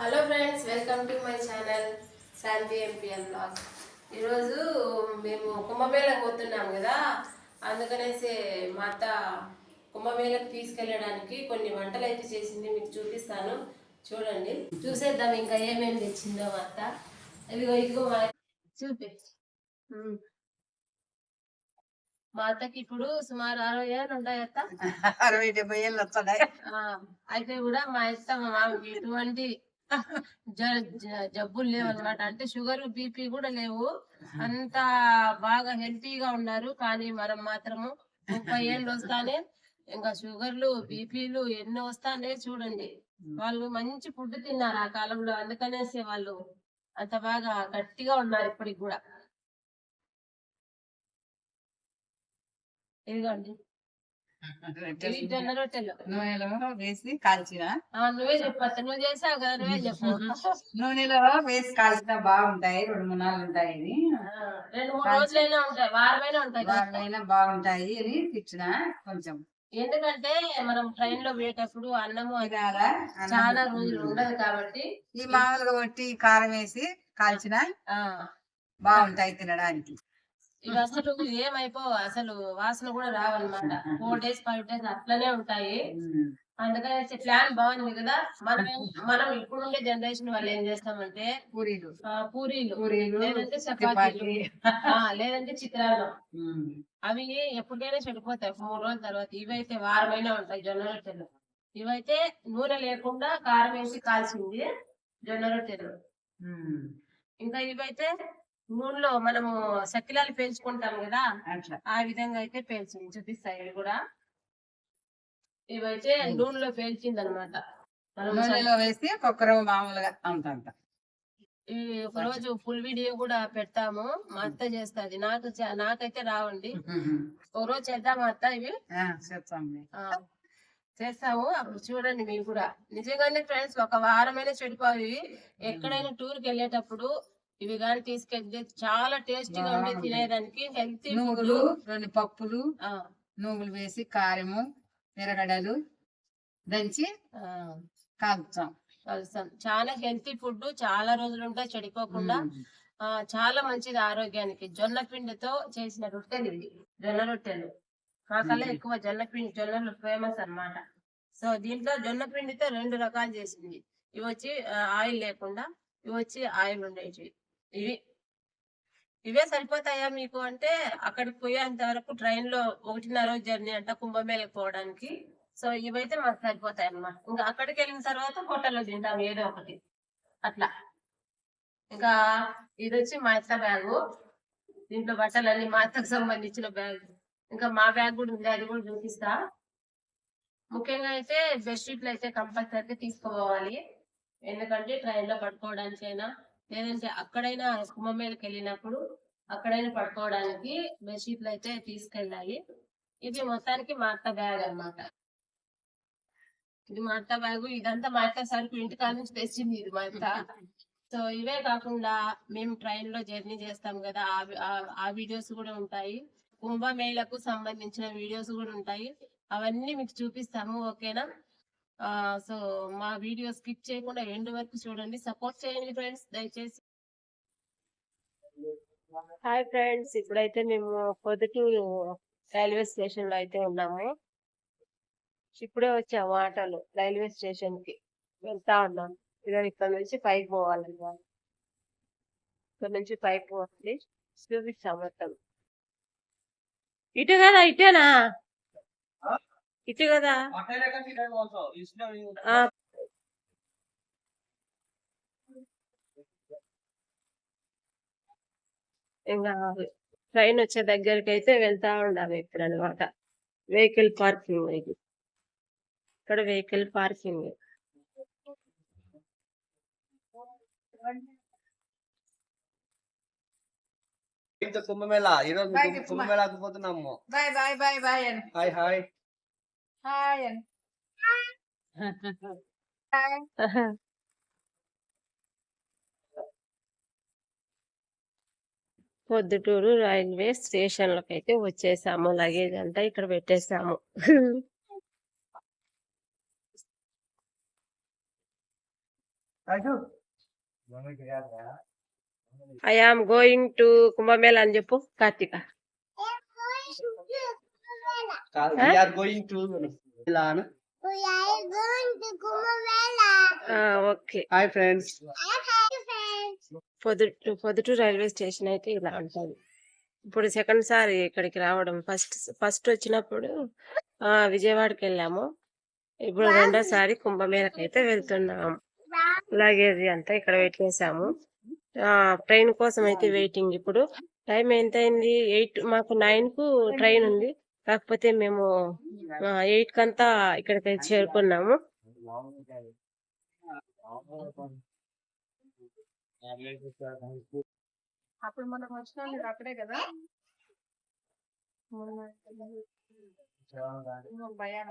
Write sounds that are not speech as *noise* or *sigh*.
Hello friends welcome to my channel Shanti MPL blogs ఈరోజు మేము కుంభమేళకు పోతున్నాం కదా అందుకనేసి మా అత్త కుంభమేళకు తీసుకెళ్ళడానికి కొన్ని వంటలు అయితే చేసింది మీకు చూపిస్తాను. చూడండి. చూసేద్దాం ఇంకా ఏమేమి తెచ్చిందో మా అత్త. ఇదిగో ఇదిగో మా చూపి. మా అత్తకి ఇప్పుడు సుమారు అరవై ఏళ్ళు ఉంటాయి అత్త. అరవై డెబ్బై ఏళ్ళు వస్తున్నాయి. ఆ, అయితే కూడా మా ఇష్ట మా మామకి ఎటువంటి జబ్బులు లేవు అనమాట అంటే షుగర్ బీపీ కూడా లేవు. అంత బాగా హెల్తీగా ఉన్నారు. కానీ మనం మాత్రము ముప్పై *laughs* ఏళ్ళు వస్తానే ఇంకా షుగర్లు బీపీలు ఎన్ని వస్తానే చూడండి. వాళ్ళు మంచి ఫుడ్ తిన్నారు ఆ కాలంలో. అందుకనేసి వాళ్ళు అంత బాగా గట్టిగా ఉన్నారు ఇప్పటికి కూడా. ఇదిగోండి. జొన్న రొట్టెలు. నూనెలో వేసి కాల్చిన? ఆ, నువ్వే చెప్పు అత్త, నువ్వు చేసావు కదా నువ్వే చెప్పు. నూనెలో వేసి కాల్చిన బాగుంటాయి రెండు మూడు నాలుగు ఉంటాయి ఇది ఆ, రెండు మూడు రోజులైనా ఉంటాయి వారమైనా ఉంటాయి బాగుంటాయి అని తెచ్చిన కొంచెం. ఎందుకంటే మనం ట్రైన్లో పోయేటప్పుడు అన్నము చాలా రోజులు ఉండదు కాబట్టి ఈ మామూలుగా కొట్టి కారం వేసి కాల్చిన ఆ. బాగుంటాయి తినడానికి. ఇవి అసలు ఏమైపోవు అసలు వాసన కూడా రావన్నమాట. ఫోర్ డేస్ ఫైవ్ డేస్ అట్లనే ఉంటాయి. అందుకని ప్లాన్ బాగుంది కదా. మనం మనం ఇప్పుడుండే జనరేషన్ వాళ్ళు ఏం చేస్తామంటే పూరీలు. పూరీలు. లేదంటే చపాతీలు. లేదంటే ఉమ్. అవి ఎప్పుడైనా చెడిపోతాయి. మూడు రోజుల తర్వాత ఇవైతే వారమైనా ఉంటాయి జొన్న రొట్టెలు. ఇవైతే నూనె లేకుండా కారం వేసి కాల్చింది జొన్న రొట్టెలు. ఇంకా ఇవైతే నూనెలో మనము సక్కిలాలు పేల్చుకుంటాం కదా? ఆ విధంగా అయితే పేల్చింది చూపిస్తాయి ఇవి కూడా. ఇవైతే నూనెలో పేల్చింది అనమాట నూనెలో వేసి కుక్కర మామూలుగా అంత అంత ఈ ఒక రోజు ఫుల్ వీడియో కూడా పెడతాము. మా అత్త చేస్తుంది. నాకు నాకైతే రావండి. ఒక రోజు చేద్దాం అత్త ఇవి. చేస్తాము. అప్పుడు చూడండి మీరు కూడా. నిజంగానే ఫ్రెండ్స్ ఒక వారమైనా చెడిపోయి ఎక్కడైనా టూర్కి వెళ్ళేటప్పుడు ఇవి కానీ తీసుకెళ్తే చాలా టేస్టీగా ఉండి. తినేదానికి హెల్తీ నువ్వులు రెండు పప్పులు నువ్వులు వేసి కారము ఎర్రగడ్డలు దంచి కాల్చాం కలుస్తాం చాలా హెల్తీ ఫుడ్ చాలా రోజులు ఉంటాయి చెడిపోకుండా ఆ చాలా మంచిది ఆరోగ్యానికి. జొన్న పిండితో చేసిన రొట్టెలు ఇవి జొన్న రొట్టెలు. మాకల్లా మ్మ్. ఎక్కువ జొన్న పిండి జొన్నలు ఫేమస్ అన్నమాట. సో దీంట్లో జొన్న పిండితో రెండు రకాలు చేసింది. ఇవి వచ్చి ఆయిల్ లేకుండా ఇవి వచ్చి ఆయిల్ ఉండేవి ఇవి ఇవే సరిపోతాయా మీకు? అంటే అక్కడికి పోయేంత వరకు ట్రైన్లో ఒకటిన్నర రోజు జర్నీ అంట కుంభమేళకి పోవడానికి. సో ఇవైతే మాకు సరిపోతాయి అన్నమాట ఇంకా అక్కడికి వెళ్ళిన తర్వాత హోటల్లో తింటాం ఏదో ఒకటి. అట్లా. ఇంకా ఇది వచ్చి మా అత్త బ్యాగు. దీంట్లో బట్టలన్నీ మా అత్తకు సంబంధించిన బ్యాగ్. ఇంకా మా బ్యాగ్ కూడా ఉంది అది కూడా చూపిస్తా. ముఖ్యంగా అయితే బెడ్షీట్లు అయితే కంపల్సరీ తీసుకోవాలి. ఎందుకంటే ట్రైన్లో పడుకోవడానికైనా లేదంటే అక్కడైనా కుంభమేళకి వెళ్ళినప్పుడు అక్కడైనా పడుకోవడానికి బెడ్షీట్లు అయితే తీసుకెళ్ళాలి. ఇది మొత్తానికి మా అత్త బ్యాగ్ అన్నమాట. ఇది మా అత్త బ్యాగు ఇదంతా మా అత్త సరుకు ఇంటికాడ నుంచి తెచ్చింది ఇది మా అత్త. సో ఇవే కాకుండా మేము ట్రైన్లో జర్నీ చేస్తాం కదా ఆ ఆ- వీడియోస్ కూడా ఉంటాయి. కుంభమేళకు సంబంధించిన వీడియోస్ కూడా ఉంటాయి. అవన్నీ మీకు చూపిస్తాము ఓకేనా? సో మా వీడియో స్కిప్ చేయకుండా ఎండ్ వరకు చూడండి. సపోర్ట్ చేయండి ఫ్రెండ్స్. దయచేసి. Hi friends. ఇప్పుడైతే మేము పొద్దుటి రైల్వే స్టేషన్లో అయితే ఉన్నాము. ఇప్పుడే వచ్చాము ఆటోలు రైల్వే స్టేషన్కి వెళ్తా ఉన్నాం ఇదో ఇక్కడ నుంచి పైకి పోవాలన్నమాట. ఇక్కడ నుంచి పైకి పోవాలి. చూపిస్తాం మొత్తం. ఇటు కదా ఇటేనా? ఇటు కదా. ఆ, ఇంకా ట్రైన్ వచ్చే దగ్గరికి అయితే వెళ్తా ఉండాలి ఇప్పుడు అనమాట వెహికల్ పార్కింగ్ ఇది. ఇక్కడ వెహికల్ పార్కింగ్ కుంభమేళ ఈ రోజు Bye, కుంభ- కుంభమేళకు పోతున్నాము బాయ్ బాయ్ బాయ్ బాయ్ అని హాయ్ హాయ్ హాయ్ అని హాయ్ పొద్దుటూరు రైల్వే స్టేషన్లోకి అయితే వచ్చేసాము. లగేజ్ అంతా ఇక్కడ పెట్టేసాము. I am going to Kumbh Mela అని చెప్పు Karthika we are going to ఇలా okay hi friends railway station అయితే ఇలా ఉంటుంది. ఇప్పుడు సెకండ్ సారి ఇక్కడికి రావడం. ఫస్ట్ ఫస్ట్ వచ్చినప్పుడు ఆ విజయవాడకి వెళ్ళాము. ఇప్పుడు రెండోసారి కుంభమేళకి అయితే వెళ్తున్నాము లగేజ్ అంతా ఇక్కడ వెయిట్ చేసాము ఆ ట్రైన్ కోసం అయితే వెయిటింగ్ ఇప్పుడు. టైం ఎంత అయింది ఎయిట్ మాకు నైన్కు ట్రైన్ ఉంది. కాకపోతే మేము ఎయిట్ కంతా ఇక్కడికి చేరుకున్నాము. అప్పుడు మనం వచ్చిన అక్కడే కదా? భయం